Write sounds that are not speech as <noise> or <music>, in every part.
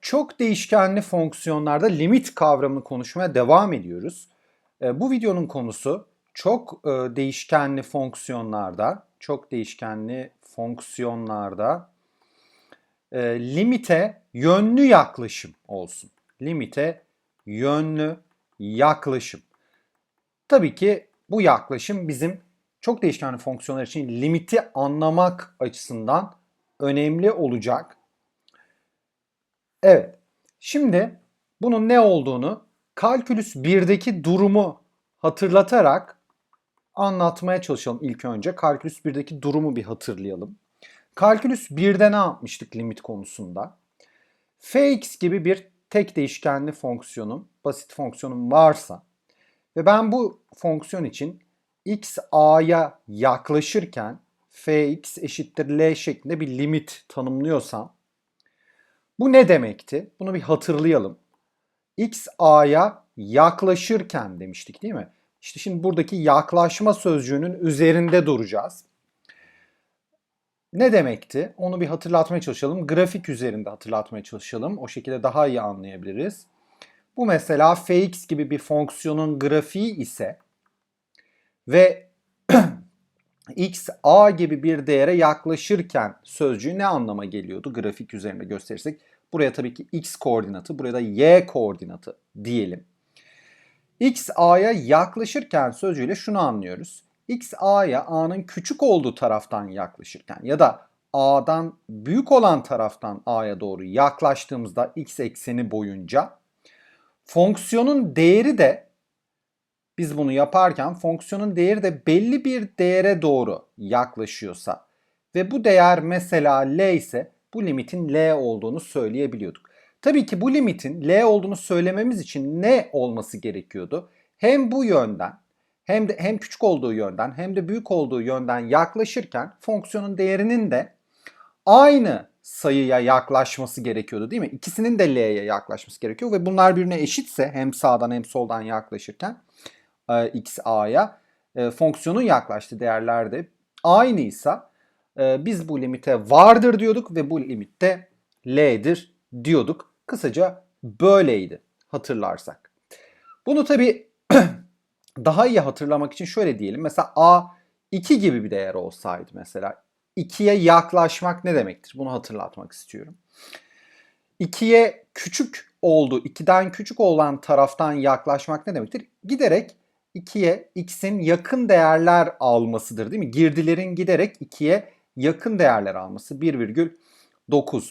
çok değişkenli fonksiyonlarda limit kavramını konuşmaya devam ediyoruz. E, Bu videonun konusu çok e, değişkenli fonksiyonlarda, çok değişkenli fonksiyonlarda e, limite yönlü yaklaşım olsun. Limite yönlü yaklaşım. Tabii ki bu yaklaşım bizim çok değişkenli fonksiyonlar için limiti anlamak açısından önemli olacak. Evet. Şimdi bunun ne olduğunu kalkülüs 1'deki durumu hatırlatarak anlatmaya çalışalım ilk önce. Kalkülüs 1'deki durumu bir hatırlayalım. Kalkülüs 1'de ne yapmıştık limit konusunda? fx gibi bir tek değişkenli fonksiyonum, basit fonksiyonum varsa ve ben bu fonksiyon için x a'ya yaklaşırken fx eşittir l şeklinde bir limit tanımlıyorsam bu ne demekti? Bunu bir hatırlayalım. x a'ya yaklaşırken demiştik değil mi? İşte şimdi buradaki yaklaşma sözcüğünün üzerinde duracağız. Ne demekti? Onu bir hatırlatmaya çalışalım. Grafik üzerinde hatırlatmaya çalışalım. O şekilde daha iyi anlayabiliriz. Bu mesela fx gibi bir fonksiyonun grafiği ise ve <clears throat> x a gibi bir değere yaklaşırken sözcüğü ne anlama geliyordu grafik üzerinde gösterirsek? Buraya tabii ki x koordinatı, buraya da y koordinatı diyelim. x a'ya yaklaşırken sözcüğüyle şunu anlıyoruz. x a'ya a'nın küçük olduğu taraftan yaklaşırken ya da a'dan büyük olan taraftan a'ya doğru yaklaştığımızda x ekseni boyunca fonksiyonun değeri de biz bunu yaparken fonksiyonun değeri de belli bir değere doğru yaklaşıyorsa ve bu değer mesela L ise bu limitin L olduğunu söyleyebiliyorduk. Tabii ki bu limitin L olduğunu söylememiz için ne olması gerekiyordu? Hem bu yönden hem de hem küçük olduğu yönden hem de büyük olduğu yönden yaklaşırken fonksiyonun değerinin de aynı sayıya yaklaşması gerekiyordu değil mi? İkisinin de L'ye yaklaşması gerekiyor ve bunlar birbirine eşitse hem sağdan hem soldan yaklaşırken e, x a'ya e, fonksiyonun yaklaştığı değerler de aynıysa e, biz bu limite vardır diyorduk ve bu limitte l'dir diyorduk. Kısaca böyleydi hatırlarsak. Bunu tabi <clears throat> daha iyi hatırlamak için şöyle diyelim. Mesela a 2 gibi bir değer olsaydı mesela 2'ye yaklaşmak ne demektir? Bunu hatırlatmak istiyorum. 2'ye küçük oldu, 2'den küçük olan taraftan yaklaşmak ne demektir? Giderek 2'ye x'in yakın değerler almasıdır değil mi? Girdilerin giderek 2'ye yakın değerler alması 1,9,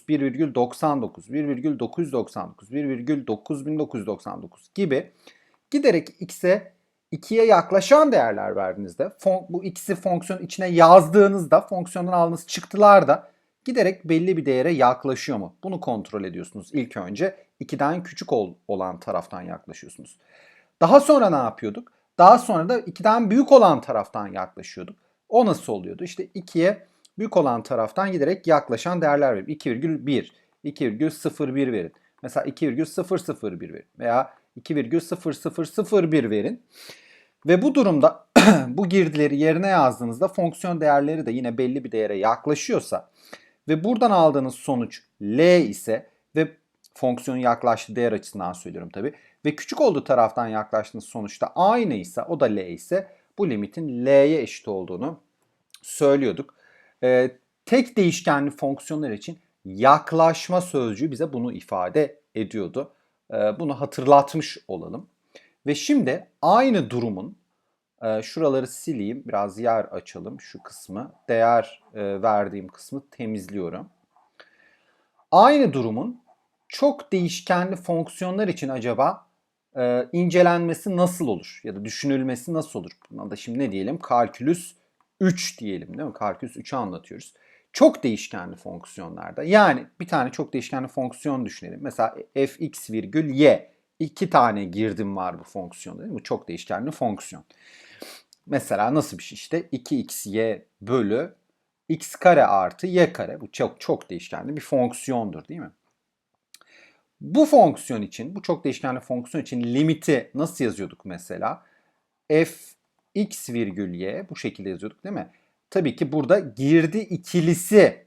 1,99, 1,999, 1,9999 gibi giderek x'e 2'ye yaklaşan değerler verdiğinizde bu x'i fonksiyon içine yazdığınızda fonksiyonun aldığınız çıktılar da giderek belli bir değere yaklaşıyor mu? Bunu kontrol ediyorsunuz ilk önce. 2'den küçük olan taraftan yaklaşıyorsunuz. Daha sonra ne yapıyorduk? Daha sonra da 2'den büyük olan taraftan yaklaşıyorduk. O nasıl oluyordu? İşte 2'ye büyük olan taraftan giderek yaklaşan değerler verin. 2,1, 2,01 verin. Mesela 2,001 verin veya 2,0001 verin. Ve bu durumda <clears throat> bu girdileri yerine yazdığınızda fonksiyon değerleri de yine belli bir değere yaklaşıyorsa ve buradan aldığınız sonuç L ise fonksiyonun yaklaştığı değer açısından söylüyorum tabi ve küçük olduğu taraftan yaklaştığınız sonuçta aynıysa o da L ise bu limitin L'ye eşit olduğunu söylüyorduk. Ee, tek değişkenli fonksiyonlar için yaklaşma sözcüğü bize bunu ifade ediyordu. Ee, bunu hatırlatmış olalım. Ve şimdi aynı durumun e, şuraları sileyim, biraz yer açalım şu kısmı. Değer e, verdiğim kısmı temizliyorum. Aynı durumun çok değişkenli fonksiyonlar için acaba e, incelenmesi nasıl olur? Ya da düşünülmesi nasıl olur? Buna da şimdi ne diyelim? Kalkülüs 3 diyelim değil mi? Kalkülüs 3'ü anlatıyoruz. Çok değişkenli fonksiyonlarda. Yani bir tane çok değişkenli fonksiyon düşünelim. Mesela fx virgül y. iki tane girdim var bu fonksiyonda? Bu çok değişkenli fonksiyon. Mesela nasıl bir şey işte 2xy bölü x kare artı y kare. Bu çok çok değişkenli bir fonksiyondur değil mi? Bu fonksiyon için, bu çok değişkenli fonksiyon için limiti nasıl yazıyorduk mesela? f x virgül y bu şekilde yazıyorduk değil mi? Tabii ki burada girdi ikilisi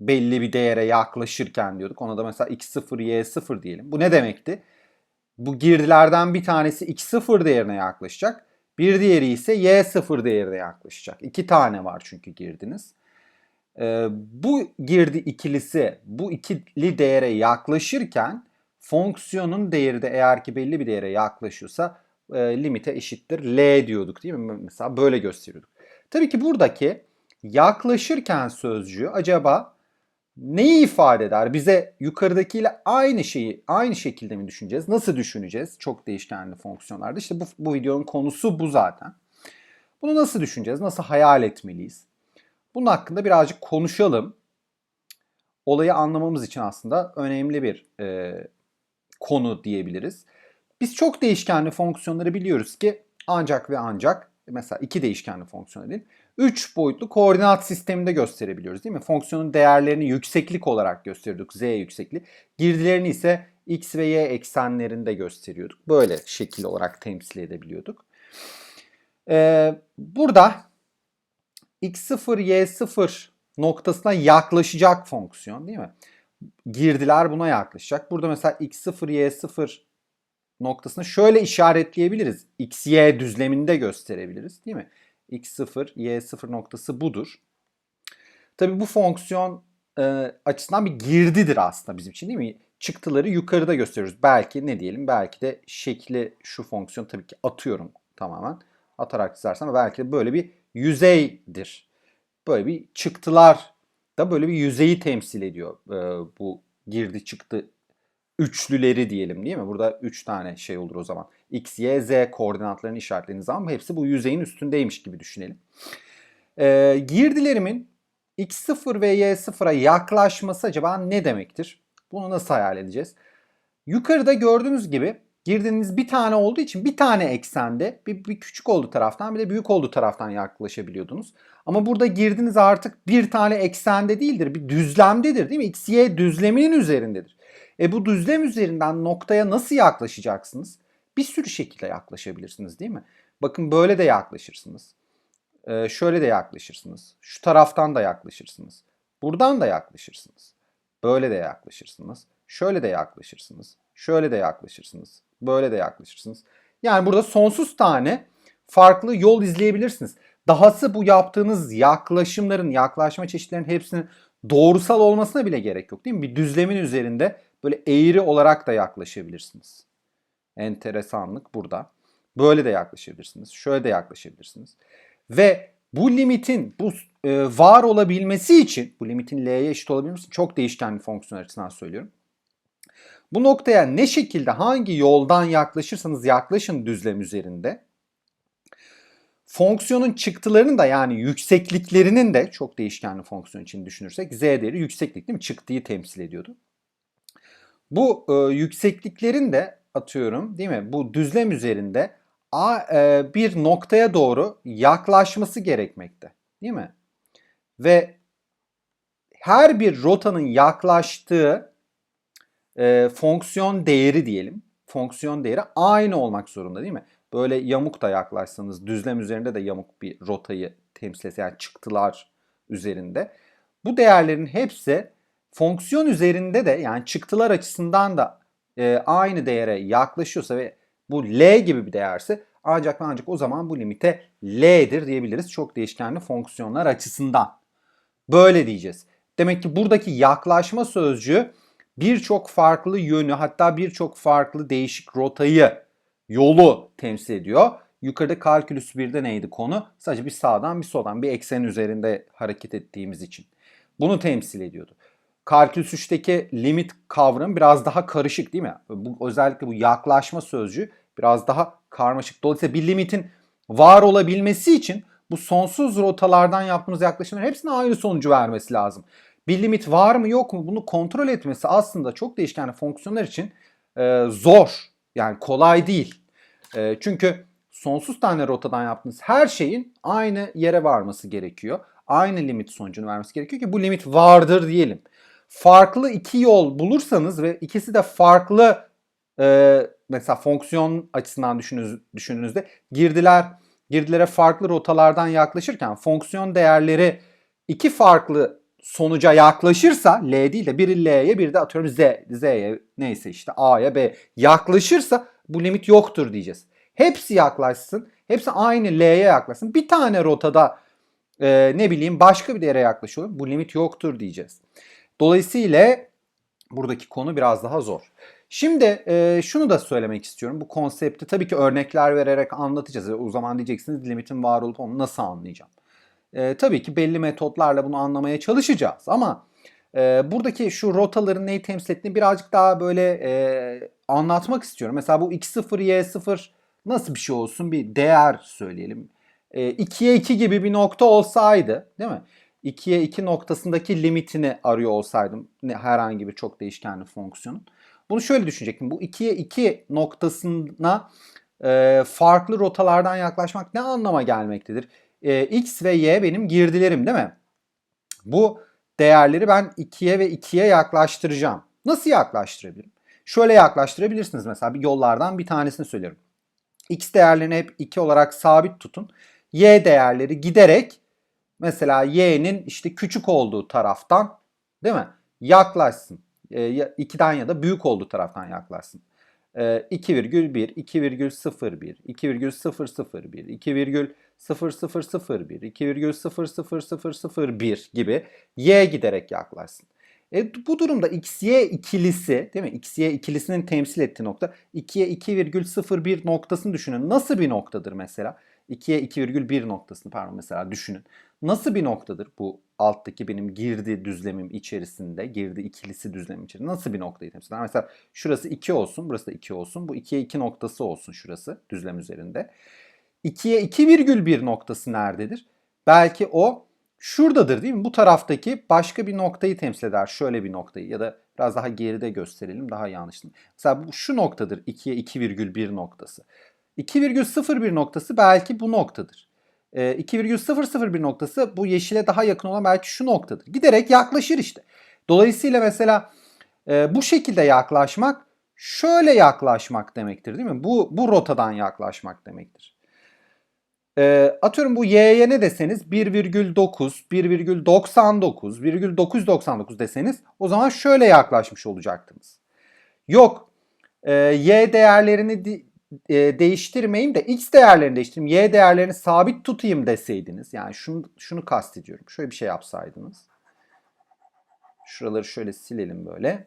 belli bir değere yaklaşırken diyorduk. Ona da mesela x0, y0 diyelim. Bu ne demekti? Bu girdilerden bir tanesi x0 değerine yaklaşacak. Bir diğeri ise y0 değerine yaklaşacak. İki tane var çünkü girdiniz. Ee, bu girdi ikilisi bu ikili değere yaklaşırken fonksiyonun değeri de eğer ki belli bir değere yaklaşıyorsa e, limite eşittir L diyorduk değil mi? Mesela böyle gösteriyorduk. Tabii ki buradaki yaklaşırken sözcüğü acaba neyi ifade eder? Bize yukarıdakiyle aynı şeyi aynı şekilde mi düşüneceğiz? Nasıl düşüneceğiz? Çok değişkenli fonksiyonlarda. İşte bu, bu videonun konusu bu zaten. Bunu nasıl düşüneceğiz? Nasıl hayal etmeliyiz? Bunun hakkında birazcık konuşalım. Olayı anlamamız için aslında önemli bir e, konu diyebiliriz. Biz çok değişkenli fonksiyonları biliyoruz ki ancak ve ancak mesela iki değişkenli fonksiyon değil, üç boyutlu koordinat sisteminde gösterebiliyoruz değil mi? Fonksiyonun değerlerini yükseklik olarak gösteriyorduk. Z yüksekliği. Girdilerini ise x ve y eksenlerinde gösteriyorduk. Böyle şekil olarak temsil edebiliyorduk. Ee, burada x0, y0 noktasına yaklaşacak fonksiyon değil mi? Girdiler buna yaklaşacak. Burada mesela x0, y0 noktasını şöyle işaretleyebiliriz. x, y düzleminde gösterebiliriz değil mi? x0, y0 noktası budur. Tabii bu fonksiyon e, açısından bir girdidir aslında bizim için değil mi? Çıktıları yukarıda gösteriyoruz. Belki ne diyelim? Belki de şekli şu fonksiyon tabii ki atıyorum tamamen. Atarak çizersem belki de böyle bir yüzeydir. Böyle bir çıktılar da böyle bir yüzeyi temsil ediyor e, bu girdi çıktı üçlüleri diyelim değil mi? Burada üç tane şey olur o zaman. X, Y, Z koordinatlarını işaretlediğiniz zaman hepsi bu yüzeyin üstündeymiş gibi düşünelim. E, girdilerimin X0 ve Y0'a yaklaşması acaba ne demektir? Bunu nasıl hayal edeceğiz? Yukarıda gördüğünüz gibi Girdiniz bir tane olduğu için bir tane eksende bir, bir küçük olduğu taraftan bir de büyük olduğu taraftan yaklaşabiliyordunuz. Ama burada girdiniz artık bir tane eksende değildir. Bir düzlemdedir değil mi? X, Y düzleminin üzerindedir. E bu düzlem üzerinden noktaya nasıl yaklaşacaksınız? Bir sürü şekilde yaklaşabilirsiniz değil mi? Bakın böyle de yaklaşırsınız. Ee, şöyle de yaklaşırsınız. Şu taraftan da yaklaşırsınız. Buradan da yaklaşırsınız. Böyle de yaklaşırsınız. Şöyle de yaklaşırsınız. Şöyle de yaklaşırsınız. Böyle de yaklaşırsınız. Yani burada sonsuz tane farklı yol izleyebilirsiniz. Dahası bu yaptığınız yaklaşımların, yaklaşma çeşitlerinin hepsinin doğrusal olmasına bile gerek yok değil mi? Bir düzlemin üzerinde böyle eğri olarak da yaklaşabilirsiniz. Enteresanlık burada. Böyle de yaklaşabilirsiniz. Şöyle de yaklaşabilirsiniz. Ve bu limitin bu e, var olabilmesi için, bu limitin l'ye eşit olabilmesi için çok değişken bir fonksiyon açısından söylüyorum. Bu noktaya ne şekilde hangi yoldan yaklaşırsanız yaklaşın düzlem üzerinde fonksiyonun çıktılarının da yani yüksekliklerinin de çok değişkenli fonksiyon için düşünürsek z değeri yükseklik değil mi? Çıktığı temsil ediyordu. Bu e, yüksekliklerin de atıyorum değil mi? Bu düzlem üzerinde a, e, bir noktaya doğru yaklaşması gerekmekte. Değil mi? Ve her bir rotanın yaklaştığı e, fonksiyon değeri diyelim. Fonksiyon değeri aynı olmak zorunda değil mi? Böyle yamuk da yaklaşsanız düzlem üzerinde de yamuk bir rotayı temsil etse yani çıktılar üzerinde. Bu değerlerin hepsi fonksiyon üzerinde de yani çıktılar açısından da e, aynı değere yaklaşıyorsa ve bu L gibi bir değerse ancak ve ancak o zaman bu limite L'dir diyebiliriz çok değişkenli fonksiyonlar açısından. Böyle diyeceğiz. Demek ki buradaki yaklaşma sözcüğü birçok farklı yönü hatta birçok farklı değişik rotayı, yolu temsil ediyor. Yukarıda kalkülüs 1'de neydi konu? Sadece bir sağdan bir soldan bir eksen üzerinde hareket ettiğimiz için. Bunu temsil ediyordu. Kalkülüs 3'teki limit kavramı biraz daha karışık değil mi? Bu, özellikle bu yaklaşma sözcüğü biraz daha karmaşık. Dolayısıyla bir limitin var olabilmesi için bu sonsuz rotalardan yaptığımız yaklaşımların hepsine aynı sonucu vermesi lazım bir limit var mı yok mu bunu kontrol etmesi aslında çok değişkenli fonksiyonlar için e, zor. Yani kolay değil. E, çünkü sonsuz tane rotadan yaptığınız her şeyin aynı yere varması gerekiyor. Aynı limit sonucunu vermesi gerekiyor ki bu limit vardır diyelim. Farklı iki yol bulursanız ve ikisi de farklı e, mesela fonksiyon açısından düşündüğünüzde girdiler girdilere farklı rotalardan yaklaşırken fonksiyon değerleri iki farklı sonuca yaklaşırsa L değil de biri L'ye biri de atıyorum Z, Z'ye neyse işte A'ya B yaklaşırsa bu limit yoktur diyeceğiz. Hepsi yaklaşsın. Hepsi aynı L'ye yaklaşsın. Bir tane rotada e, ne bileyim başka bir değere yaklaşıyor. Bu limit yoktur diyeceğiz. Dolayısıyla buradaki konu biraz daha zor. Şimdi e, şunu da söylemek istiyorum. Bu konsepti tabii ki örnekler vererek anlatacağız. O zaman diyeceksiniz limitin var olup onu nasıl anlayacağım? E, tabii ki belli metotlarla bunu anlamaya çalışacağız ama e, buradaki şu rotaların neyi temsil ettiğini birazcık daha böyle e, anlatmak istiyorum. Mesela bu x0, y0 nasıl bir şey olsun bir değer söyleyelim. E, 2'ye 2 gibi bir nokta olsaydı değil mi? 2'ye 2 noktasındaki limitini arıyor olsaydım ne, herhangi bir çok değişkenli fonksiyonun. Bunu şöyle düşünecektim. Bu 2'ye 2 noktasına e, farklı rotalardan yaklaşmak ne anlama gelmektedir? E, x ve y benim girdilerim değil mi? Bu değerleri ben 2'ye ve 2'ye yaklaştıracağım. Nasıl yaklaştırabilirim? Şöyle yaklaştırabilirsiniz mesela bir yollardan bir tanesini söylüyorum. X değerlerini hep 2 olarak sabit tutun. Y değerleri giderek mesela y'nin işte küçük olduğu taraftan değil mi? Yaklaşsın. E, 2'den ya da büyük olduğu taraftan yaklaşsın. E, 2,1, 2,01, 2,001, 2,0001, 2,00001 gibi y giderek yaklaşsın. E, bu durumda xy ikilisi değil mi? xy ikilisinin temsil ettiği nokta 2'ye 2,01 noktasını düşünün. Nasıl bir noktadır mesela? 2'ye 2,1 noktasını pardon mesela düşünün. Nasıl bir noktadır bu alttaki benim girdi düzlemim içerisinde, girdi ikilisi düzlemim içerisinde nasıl bir noktayı temsil eder? Mesela şurası 2 olsun, burası da 2 olsun. Bu 2'ye 2 noktası olsun şurası düzlem üzerinde. 2'ye 2,1 noktası nerededir? Belki o şuradadır değil mi? Bu taraftaki başka bir noktayı temsil eder. Şöyle bir noktayı ya da biraz daha geride gösterelim daha yanlış. Mesela bu şu noktadır 2'ye 2,1 noktası. 2,01 noktası belki bu noktadır. E, 2,001 noktası bu yeşile daha yakın olan belki şu noktadır. Giderek yaklaşır işte. Dolayısıyla mesela e, bu şekilde yaklaşmak şöyle yaklaşmak demektir değil mi? Bu, bu rotadan yaklaşmak demektir. E, atıyorum bu y'ye ne deseniz 1,9, 1,99, 1,999 deseniz o zaman şöyle yaklaşmış olacaktınız. Yok e, y değerlerini e, değiştirmeyin de x değerlerini değiştireyim, y değerlerini sabit tutayım deseydiniz. Yani şunu, şunu kastediyorum. Şöyle bir şey yapsaydınız. Şuraları şöyle silelim böyle.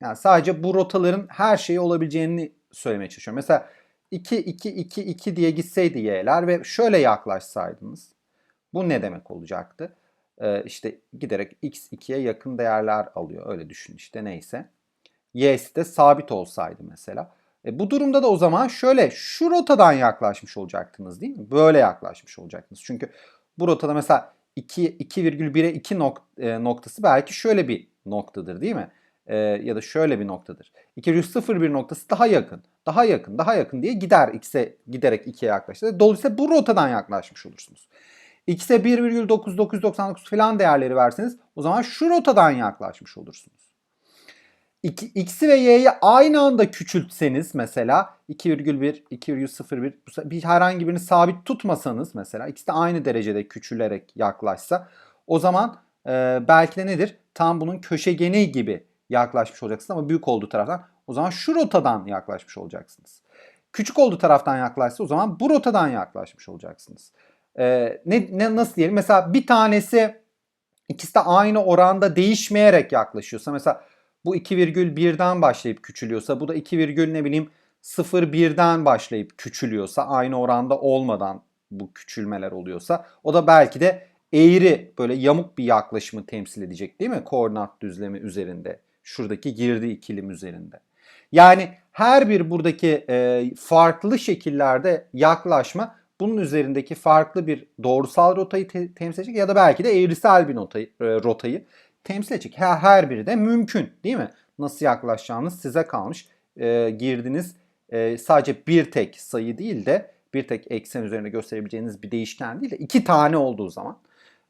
Yani sadece bu rotaların her şeyi olabileceğini söylemeye çalışıyorum. Mesela 2, 2, 2, 2 diye gitseydi y'ler ve şöyle yaklaşsaydınız. Bu ne demek olacaktı? Ee, işte giderek x 2'ye yakın değerler alıyor. Öyle düşün işte neyse. y'si de sabit olsaydı mesela. E bu durumda da o zaman şöyle şu rotadan yaklaşmış olacaktınız değil mi? Böyle yaklaşmış olacaktınız. Çünkü bu rotada mesela 2,1'e 2 nok e, noktası belki şöyle bir noktadır değil mi? E, ya da şöyle bir noktadır. 2,01 noktası daha yakın, daha yakın, daha yakın diye gider x'e giderek 2'ye yaklaşır. Dolayısıyla bu rotadan yaklaşmış olursunuz. x'e 1,9999 falan değerleri verseniz o zaman şu rotadan yaklaşmış olursunuz x'i ve y'yi aynı anda küçültseniz mesela 2,1, 2,01 bir herhangi birini sabit tutmasanız mesela ikisi de aynı derecede küçülerek yaklaşsa o zaman e, belki de nedir? Tam bunun köşegeni gibi yaklaşmış olacaksınız ama büyük olduğu taraftan o zaman şu rotadan yaklaşmış olacaksınız. Küçük olduğu taraftan yaklaşsa o zaman bu rotadan yaklaşmış olacaksınız. Ee, ne, ne nasıl diyelim? Mesela bir tanesi ikisi de aynı oranda değişmeyerek yaklaşıyorsa mesela bu 2,1'den başlayıp küçülüyorsa bu da 2, ne bileyim 0,1'den başlayıp küçülüyorsa aynı oranda olmadan bu küçülmeler oluyorsa o da belki de eğri böyle yamuk bir yaklaşımı temsil edecek değil mi? Koordinat düzlemi üzerinde. Şuradaki girdi ikilim üzerinde. Yani her bir buradaki e, farklı şekillerde yaklaşma bunun üzerindeki farklı bir doğrusal rotayı te- temsil edecek ya da belki de eğrisel bir notayı, e, rotayı temsil edecek. Her, her biri de mümkün değil mi? Nasıl yaklaşacağınız size kalmış. E, girdiniz e, sadece bir tek sayı değil de bir tek eksen üzerinde gösterebileceğiniz bir değişken değil de iki tane olduğu zaman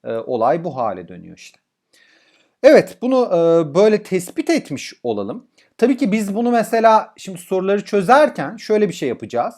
e, olay bu hale dönüyor işte. Evet bunu e, böyle tespit etmiş olalım. Tabii ki biz bunu mesela şimdi soruları çözerken şöyle bir şey yapacağız.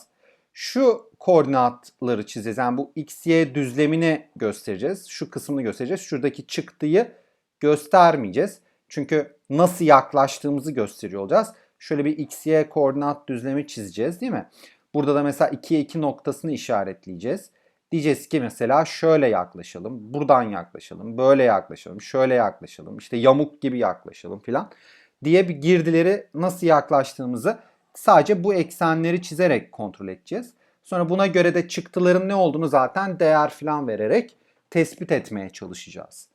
Şu koordinatları çizeceğiz. Yani bu x, y düzlemini göstereceğiz. Şu kısmını göstereceğiz. Şuradaki çıktıyı göstermeyeceğiz. Çünkü nasıl yaklaştığımızı gösteriyor olacağız. Şöyle bir x, y koordinat düzlemi çizeceğiz değil mi? Burada da mesela 2'ye 2 noktasını işaretleyeceğiz. Diyeceğiz ki mesela şöyle yaklaşalım, buradan yaklaşalım, böyle yaklaşalım, şöyle yaklaşalım, işte yamuk gibi yaklaşalım filan diye bir girdileri nasıl yaklaştığımızı sadece bu eksenleri çizerek kontrol edeceğiz. Sonra buna göre de çıktıların ne olduğunu zaten değer filan vererek tespit etmeye çalışacağız.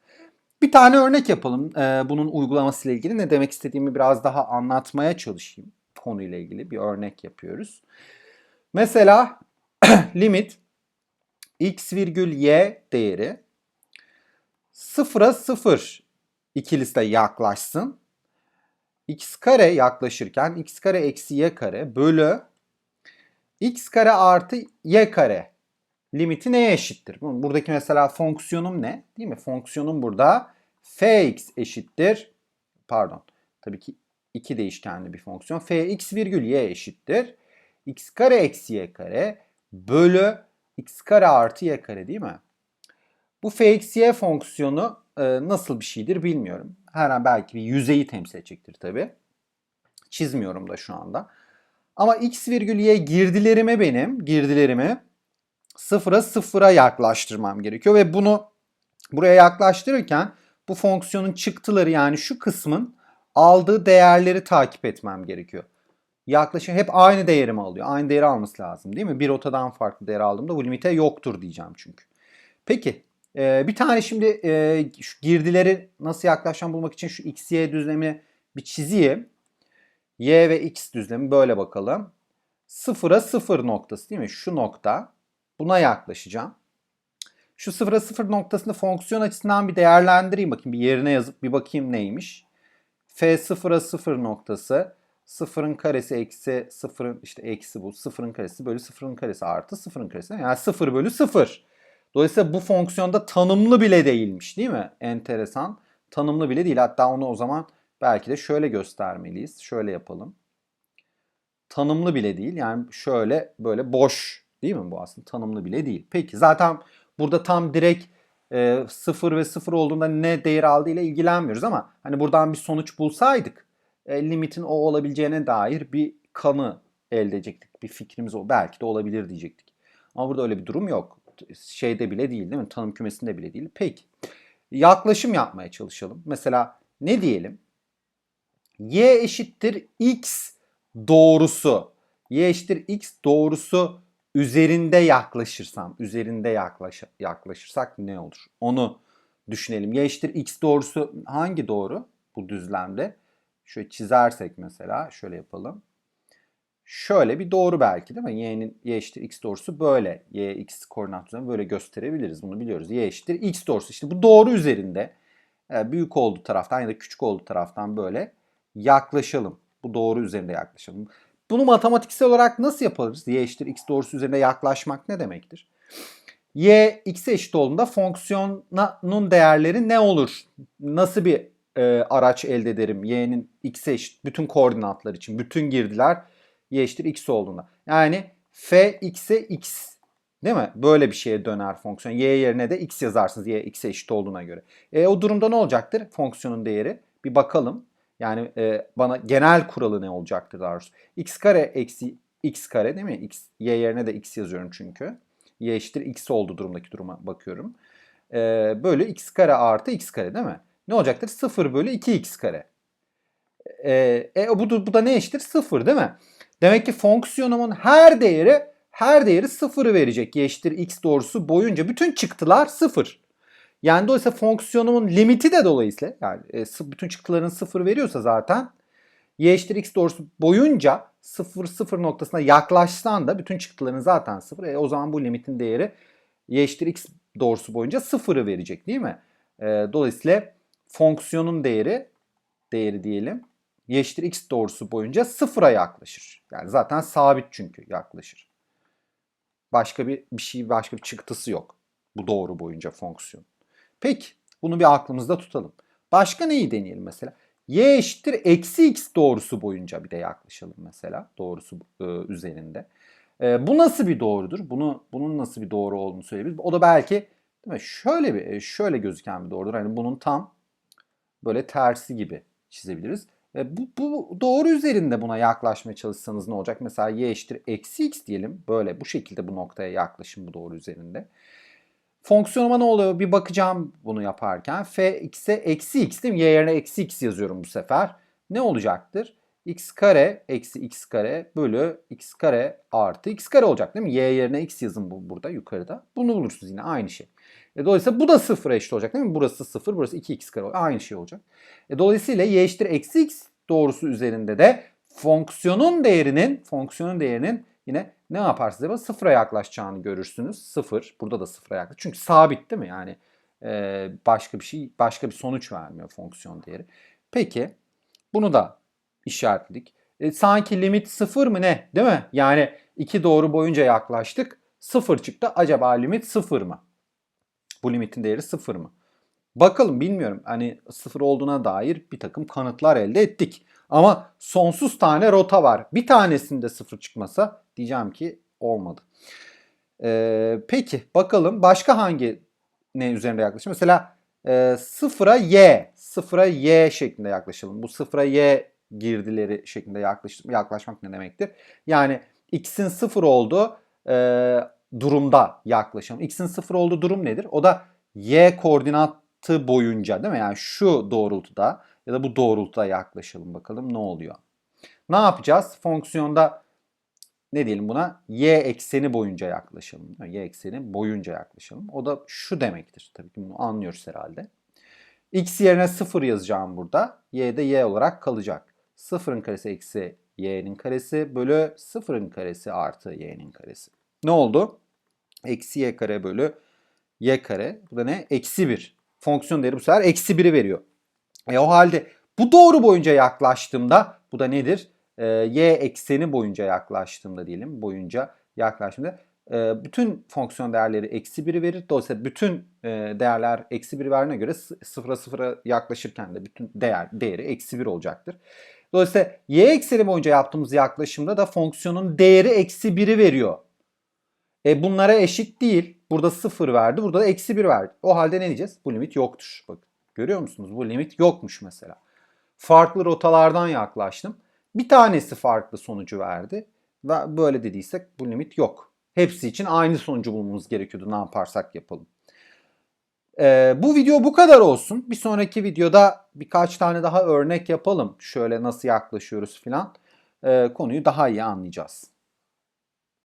Bir tane örnek yapalım ee, bunun uygulaması ile ilgili. Ne demek istediğimi biraz daha anlatmaya çalışayım konuyla ilgili bir örnek yapıyoruz. Mesela <clears throat> limit x virgül y değeri sıfıra sıfır ikilisine yaklaşsın. x kare yaklaşırken x kare eksi y kare bölü x kare artı y kare limiti neye eşittir? Buradaki mesela fonksiyonum ne? Değil mi? Fonksiyonum burada fx eşittir. Pardon. Tabii ki iki değişkenli bir fonksiyon. fx virgül y eşittir. x kare eksi y kare bölü x kare artı y kare değil mi? Bu fxy fonksiyonu e, nasıl bir şeydir bilmiyorum. Her an belki bir yüzeyi temsil edecektir tabi. Çizmiyorum da şu anda. Ama x virgül y girdilerime benim, girdilerimi sıfıra sıfıra yaklaştırmam gerekiyor. Ve bunu buraya yaklaştırırken bu fonksiyonun çıktıları yani şu kısmın aldığı değerleri takip etmem gerekiyor. Yaklaşık hep aynı değerimi alıyor. Aynı değeri alması lazım değil mi? Bir rotadan farklı değer aldığımda bu limite yoktur diyeceğim çünkü. Peki bir tane şimdi şu girdileri nasıl yaklaşan bulmak için şu x, y düzlemi bir çizeyim. Y ve x düzlemi böyle bakalım. Sıfıra sıfır noktası değil mi? Şu nokta. Buna yaklaşacağım. Şu sıfıra sıfır noktasını fonksiyon açısından bir değerlendireyim bakayım. Bir yerine yazıp bir bakayım neymiş. F sıfıra sıfır noktası sıfırın karesi eksi sıfırın işte eksi bu sıfırın karesi bölü sıfırın karesi artı sıfırın karesi. Yani sıfır bölü sıfır. Dolayısıyla bu fonksiyonda tanımlı bile değilmiş değil mi? Enteresan. Tanımlı bile değil. Hatta onu o zaman belki de şöyle göstermeliyiz. Şöyle yapalım. Tanımlı bile değil. Yani şöyle böyle boş değil mi bu aslında? Tanımlı bile değil. Peki zaten burada tam direkt e, sıfır ve sıfır olduğunda ne değer aldığı ile ilgilenmiyoruz ama hani buradan bir sonuç bulsaydık e, limitin o olabileceğine dair bir kanı elde edecektik. Bir fikrimiz o belki de olabilir diyecektik. Ama burada öyle bir durum yok. Şeyde bile değil değil mi? Tanım kümesinde bile değil. Peki. Yaklaşım yapmaya çalışalım. Mesela ne diyelim? Y eşittir x doğrusu. Y eşittir x doğrusu üzerinde yaklaşırsam, üzerinde yaklaş, yaklaşırsak ne olur? Onu düşünelim. Y eşittir x doğrusu hangi doğru bu düzlemde? Şöyle çizersek mesela şöyle yapalım. Şöyle bir doğru belki değil mi? Y'nin y eşittir x doğrusu böyle. Y x koordinat düzlemi böyle gösterebiliriz. Bunu biliyoruz. Y eşittir x doğrusu. İşte bu doğru üzerinde e, büyük olduğu taraftan ya da küçük olduğu taraftan böyle yaklaşalım. Bu doğru üzerinde yaklaşalım. Bunu matematiksel olarak nasıl yaparız? Y eşittir x doğrusu üzerinde yaklaşmak ne demektir? Y x'e eşit olduğunda fonksiyonun değerleri ne olur? Nasıl bir e, araç elde ederim? Y'nin x'e eşit bütün koordinatlar için, bütün girdiler y eşittir x olduğunda. Yani f x'e x değil mi? Böyle bir şeye döner fonksiyon. Y yerine de x yazarsınız y x'e eşit olduğuna göre. E, o durumda ne olacaktır fonksiyonun değeri? Bir bakalım. Yani e, bana genel kuralı ne olacaktır daha doğrusu. x kare eksi x kare değil mi? X, y yerine de x yazıyorum çünkü. y eşittir x oldu durumdaki duruma bakıyorum. E, bölü x kare artı x kare değil mi? Ne olacaktır? 0 bölü 2x kare. E, e, bu, bu da ne eşittir? 0 değil mi? Demek ki fonksiyonumun her değeri her değeri 0'ı verecek. Y eşittir x doğrusu boyunca bütün çıktılar 0. Yani dolayısıyla fonksiyonumun limiti de dolayısıyla yani e, bütün çıktıların 0 veriyorsa zaten y eşittir x doğrusu boyunca 0 0 noktasına yaklaşsan da bütün çıktıların zaten 0. E, o zaman bu limitin değeri y eşittir x doğrusu boyunca 0'ı verecek değil mi? E, dolayısıyla fonksiyonun değeri değeri diyelim y eşittir x doğrusu boyunca sıfıra yaklaşır. Yani zaten sabit çünkü yaklaşır. Başka bir, bir şey, başka bir çıktısı yok. Bu doğru boyunca fonksiyon. Peki bunu bir aklımızda tutalım. Başka neyi deneyelim mesela? y eşittir eksi x doğrusu boyunca bir de yaklaşalım mesela doğrusu e, üzerinde. E, bu nasıl bir doğrudur? Bunu bunun nasıl bir doğru olduğunu söyleyebiliriz. O da belki değil mi? Şöyle bir şöyle gözüken bir doğrudur. Hani bunun tam böyle tersi gibi çizebiliriz. E, bu, bu doğru üzerinde buna yaklaşmaya çalışsanız ne olacak? Mesela y eşittir eksi x diyelim. Böyle bu şekilde bu noktaya yaklaşın bu doğru üzerinde. Fonksiyonuma ne oluyor? Bir bakacağım bunu yaparken. f x'e eksi x değil mi? Y yerine eksi x yazıyorum bu sefer. Ne olacaktır? x kare eksi x kare bölü x kare artı x kare olacak değil mi? Y yerine x yazın bu burada yukarıda. Bunu bulursunuz yine aynı şey. E, dolayısıyla bu da sıfıra eşit olacak değil mi? Burası sıfır, burası 2x kare olacak. Aynı şey olacak. E, dolayısıyla y eşittir eksi x doğrusu üzerinde de fonksiyonun değerinin fonksiyonun değerinin yine ne yaparsınız acaba? Sıfıra yaklaşacağını görürsünüz. Sıfır. Burada da sıfıra yaklaş. Çünkü sabit değil mi? Yani e, başka bir şey, başka bir sonuç vermiyor fonksiyon değeri. Peki bunu da işaretledik. E, sanki limit sıfır mı ne? Değil mi? Yani iki doğru boyunca yaklaştık. Sıfır çıktı. Acaba limit sıfır mı? Bu limitin değeri sıfır mı? Bakalım bilmiyorum. Hani sıfır olduğuna dair bir takım kanıtlar elde ettik. Ama sonsuz tane rota var. Bir tanesinde sıfır çıkmasa diyeceğim ki olmadı. Ee, peki bakalım başka hangi ne üzerinde yaklaşım? Mesela e, sıfıra y, sıfıra y şeklinde yaklaşalım. Bu sıfıra y girdileri şeklinde yaklaş, yaklaşmak ne demektir? Yani x'in sıfır olduğu e, durumda yaklaşalım. x'in sıfır olduğu durum nedir? O da y koordinatı boyunca değil mi? Yani şu doğrultuda ya da bu doğrultuda yaklaşalım bakalım ne oluyor. Ne yapacağız? Fonksiyonda ne diyelim buna? Y ekseni boyunca yaklaşalım. Y ekseni boyunca yaklaşalım. O da şu demektir. Tabii ki bunu anlıyoruz herhalde. X yerine 0 yazacağım burada. Y de Y olarak kalacak. 0'ın karesi eksi y'nin karesi bölü 0'ın karesi artı y'nin karesi. Ne oldu? Eksi y kare bölü y kare. Bu da ne? Eksi 1. Fonksiyon değeri bu sefer eksi 1'i veriyor. E o halde bu doğru boyunca yaklaştığımda bu da nedir? E, y ekseni boyunca yaklaştığımda diyelim. Boyunca yaklaştığımda e, bütün fonksiyon değerleri eksi 1'i verir. Dolayısıyla bütün e, değerler eksi 1 verdiğine göre sıfıra sıfıra yaklaşırken de bütün değer değeri eksi 1 olacaktır. Dolayısıyla y ekseni boyunca yaptığımız yaklaşımda da fonksiyonun değeri eksi 1'i veriyor. E bunlara eşit değil. Burada 0 verdi. Burada da eksi 1 verdi. O halde ne diyeceğiz? Bu limit yoktur. Bakın görüyor musunuz? Bu limit yokmuş mesela. Farklı rotalardan yaklaştım. Bir tanesi farklı sonucu verdi. Ve böyle dediysek bu limit yok. Hepsi için aynı sonucu bulmamız gerekiyordu ne yaparsak yapalım. Ee, bu video bu kadar olsun. Bir sonraki videoda birkaç tane daha örnek yapalım. Şöyle nasıl yaklaşıyoruz filan. Ee, konuyu daha iyi anlayacağız.